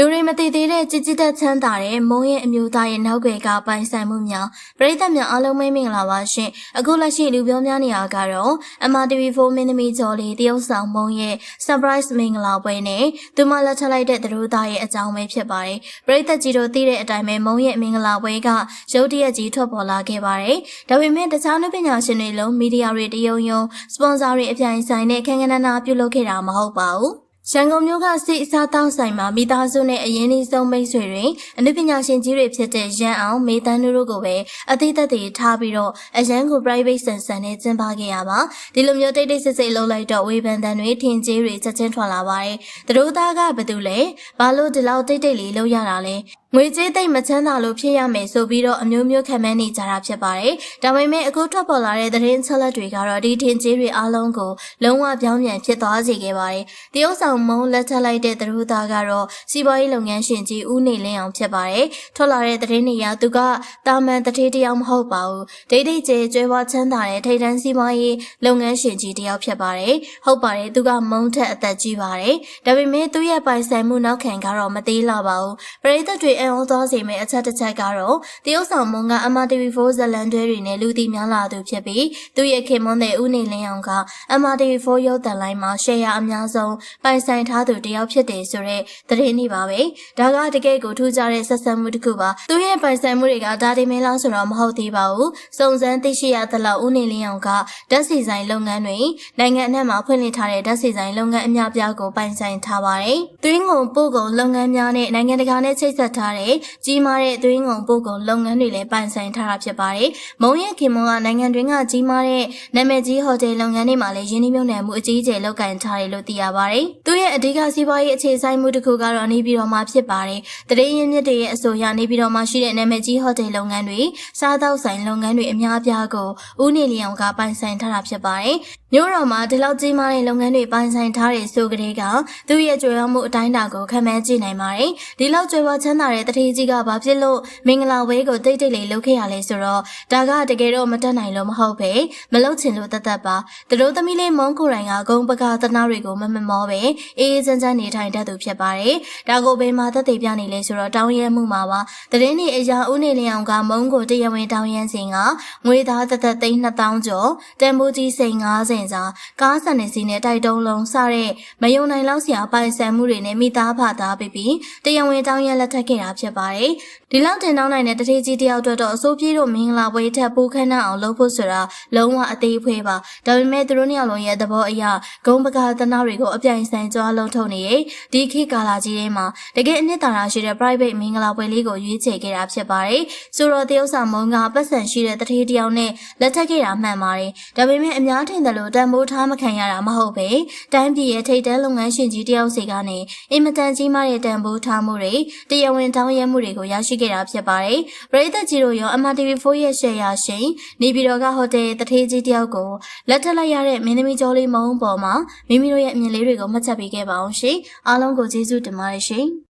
လူတွေမသိသေးတဲ့ကြည်ကြည်သက်ချမ်းသာတဲ့မုံရဲ့အမျိုးသားရဲ့နောက်ွယ်ကပိုင်ဆိုင်မှုများပရိသတ်များအားလုံးမိတ်မင်္ဂလာပါရှင်အခုလက်ရှိလူပြောများနေရကတော့ MRTV4 မင်းသမီးကျော်လေးတရုတ်ဆောင်မုံရဲ့ surprise မင်္ဂလာပွဲနဲ့သူမလက်ထပ်လိုက်တဲ့သူတို့သားရဲ့အကြောင်းပဲဖြစ်ပါတယ်ပရိသတ်ကြီးတို့သိတဲ့အတိုင်းပဲမုံရဲ့မင်္ဂလာပွဲကရုတ်တရက်ကြီးထွက်ပေါ်လာခဲ့ပါတယ်ဒါပေမဲ့တခြားနုပညာရှင်တွေလုံးမီဒီယာတွေတရုံယုံစပွန်ဆာတွေအပြိုင်ဆိုင်နဲ့ခန်းခန်းနာနာပြုလုပ်ခဲ့တာမဟုတ်ပါဘူး ရန်ကုန်မြို့ကစိတ်အစားတောင်းဆိုင်မှာမိသားစုနဲ့အရင်နှီးဆုံးမိတ်ဆွေတွေအနုပညာရှင်ကြီးတွေဖြစ်တဲ့ရန်အောင်မေတန်းတို့ကိုပဲအသေးသက်တွေထားပြီးတော့အရန်ကို private ဆန်ဆန်နဲ့ကျင်းပခဲ့ရပါဒီလိုမျိုးတိတ်တိတ်ဆိတ်ဆိတ်လုပ်လိုက်တော့ဝေဖန်တန်တွေထင်ကြီးတွေချက်ချင်းထွက်လာပါတယ်သူတို့သားကဘာတူလဲဘာလို့ဒီလောက်တိတ်တိတ်လေးလုပ်ရတာလဲငွေကြေးသိမ့်မချမ်းသာလို့ဖြစ်ရမယ်ဆိုပြီးတော့အမျိုးမျိုးခံမှန်းနေကြတာဖြစ်ပါတယ်။ဒါပေမဲ့အခုထွက်ပေါ်လာတဲ့သတင်းချက်လက်တွေကတော့ဒီထင်ကြီးတွေအားလုံးကိုလုံးဝပြောင်းပြန်ဖြစ်သွားစေခဲ့ပါတယ်။တရုတ်ဆောင်မုံလက်ထပ်လိုက်တဲ့သူတို့သားကတော့စီးပွားရေးလုပ်ငန်းရှင်ကြီးဦးနေလင်းအောင်ဖြစ်ပါတယ်။ထွက်လာတဲ့သတင်းတွေအရသူကတာမန်တထေးတစ်ယောက်မဟုတ်ပါဘူး။ဒိတ်ဒိတ်ကျဲကျွဲဝါချမ်းသာတဲ့ထိတ်တန်းစီးပွားရေးလုပ်ငန်းရှင်ကြီးတစ်ယောက်ဖြစ်ပါတယ်။ဟုတ်ပါတယ်သူကမုံထက်အသက်ကြီးပါတယ်။ဒါပေမဲ့သူ့ရဲ့ပိုင်ဆိုင်မှုနောက်ခံကတော့မသေးလာပါဘူး။ပရိသတ်တွေအံ့ဩသွားစေမယ့်အချက်တစ်ချက်ကတော့တရုတ်ဆောင်မုံကအမ TV4 ဇလန်တွဲတွေနဲ့လူသိများလာသူဖြစ်ပြီးသူ့ရဲ့ခင်မွန်းတဲ့ဦးနေလင်းအောင်ကအမ TV4 ရုပ်သံလိုင်းမှာရှယ်ယာအများဆုံးပိုင်ဆိုင်ထားသူတစ်ယောက်ဖြစ်တယ်ဆိုတော့သတင်းနေပါပဲ။ဒါကတကယ်ကိုထူးခြားတဲ့ဆက်ဆံမှုတစ်ခုပါ။သူ့ရဲ့ပိုင်ဆိုင်မှုတွေကဒါဒီမင်းလားဆိုတော့မဟုတ်သေးပါဘူး။စုံစမ်းသိရှိရသလောက်ဦးနေလင်းအောင်ကဓာတ်စီဆိုင်လုပ်ငန်းတွေနိုင်ငံအနှံ့မှာဖွင့်လှစ်ထားတဲ့ဓာတ်စီဆိုင်လုပ်ငန်းအများပြားကိုပိုင်ဆိုင်ထားပါတယ်။သွင်းကုန်ပို့ကုန်လုပ်ငန်းများနဲ့နိုင်ငံတကာနဲ့ချိတ်ဆက်ထားတဲ့ကြီးမားတဲ့သွင်းကုန်ပို့ကုန်လုပ်ငန်းတွေလည်းပိုင်ဆိုင်ထားတာဖြစ်ပါတယ်။မုံရဲ့ခင်မွန်ကနိုင်ငံတွင်းကကြီးမားတဲ့နာမည်ကြီးဟိုတယ်လုပ်ငန်းတွေမှာလည်းရင်းနှီးမြှုပ်နှံမှုအကြီးအကျယ်လုပ်ကိုင်ထားတယ်လို့သိရပါတယ်။သူ့ရဲ့အဓိကစီးပွားရေးအခြေစိုက်မှုတစ်ခုကတော့နေပြည်တော်မှာဖြစ်ပါတယ်။တရေရင်မြစ်တွေရဲ့အဆိုအရနေပြည်တော်မှာရှိတဲ့နာမည်ကြီးဟိုတယ်လုပ်ငန်းတွေစားသောက်ဆိုင်လုပ်ငန်းတွေအများအပြားကိုဦးနေလျောင်ကပိုင်ဆိုင်ထားတာဖြစ်ပါတယ်။မြို့တော်မှာဒီလောက်ကြီးမားတဲ့လုပ်ငန်းတွေပိုင်ဆိုင်ထားတဲ့ဆိုကြတဲ့ကသူ့ရဲ့ကြွယ်ဝမှုအတိုင်းအတာကိုခံမှန်းကြည့်နိုင်ပါတယ်။ဒီလောက်ကြွယ်ဝချမ်းသာတဲ့တတိကြီးကဘာဖြစ်လို့မင်္ဂလာဝဲကိုတိတ်တိတ်လေးလုပ်ခဲ့ရလဲဆိုတော့ဒါကတကယ်တော့မတက်နိုင်လို့မဟုတ်ပဲမလုပ်ချင်လို့တသက်ပါသူတို့သမီးလေးမုန်းကိုရိုင်ကဂုံပကာသနာတွေကိုမမမောပဲအေးအေးချမ်းချမ်းနေထိုင်တတ်သူဖြစ်ပါတယ်ဒါကိုဘယ်မှာသက်သေပြနေလဲဆိုတော့တောင်းရဲမှုမှာပါသတင်းတွေအရာဦးနေလျောင်ကမုန်းကိုတရားဝင်တောင်းရမ်းစဉ်ကငွေသားသက်သက်သိန်း2000ကျော်တန်ဖိုးကြီးစိန်90စာကားဆန်နေစီနဲ့တိုက်တုံးလုံးစတဲ့မယုံနိုင်လောက်စရာပိုင်ဆိုင်မှုတွေနဲ့မိသားဖသားပြီးပြီးတရားဝင်တောင်းရမ်းလက်ထပ်ခဲ့တာဖြစ်ပါတယ်ဒီလောက်တင်တောင်းနိုင်တဲ့တထေးကြီးတယောက်အတွက်တော့အစိုးပြေတို့မင်္ဂလာပွဲထက်ပိုခန်းနာအောင်လုပ်ဖို့ဆိုတာလုံးဝအသေးအဖွဲပါဒါပေမဲ့သူတို့နှစ်ယောက်လုံးရဲ့သဘောအရဂုံပကာသနာတွေကိုအပြိုင်ဆိုင်ကြွားလုံးထုတ်နေရဲ့ဒီခေတ်ကာလကြီးထဲမှာတကယ်အနှစ်သာရရှိတဲ့ private မင်္ဂလာပွဲလေးကိုရွေးချယ်ခဲ့တာဖြစ်ပါတယ်ဆိုတော့တရုတ်ဆောင်မုံကပတ်စံရှိတဲ့တထေးတယောက်နဲ့လက်ထပ်ခဲ့တာမှန်ပါတယ်ဒါပေမဲ့အများထင်တယ်လို့တန်ဖိုးထားမခံရတာမဟုတ်ပဲတိုင်းပြည်ရဲ့ထိပ်တန်းလုပ်ငန်းရှင်ကြီးတယောက်စီကနေအင်မတန်ကြီးမားတဲ့တန်ဖိုးထားမှုတွေတရားဝင်တောင်းရမှုတွေကိုရရှိခဲ့တာဖြစ်ပါတယ်ပရိသတ်ကြီးတို့ရော MRTV4 ရဲ့ရှယ်ယာရှင်နေပြည်တော်ကဟိုတယ်တထေးကြီးတယောက်ကိုလက်ထပ်လိုက်ရတဲ့မင်းသမီးကျော်လေးမုံပေါ်မှာမိမိတို့ရဲ့အမြင်လေးတွေကိုမှတ်ချက်ပေးခဲ့ပါအောင်ရှင်အားလုံးကိုကျေးဇူးတင်ပါတယ်ရှင်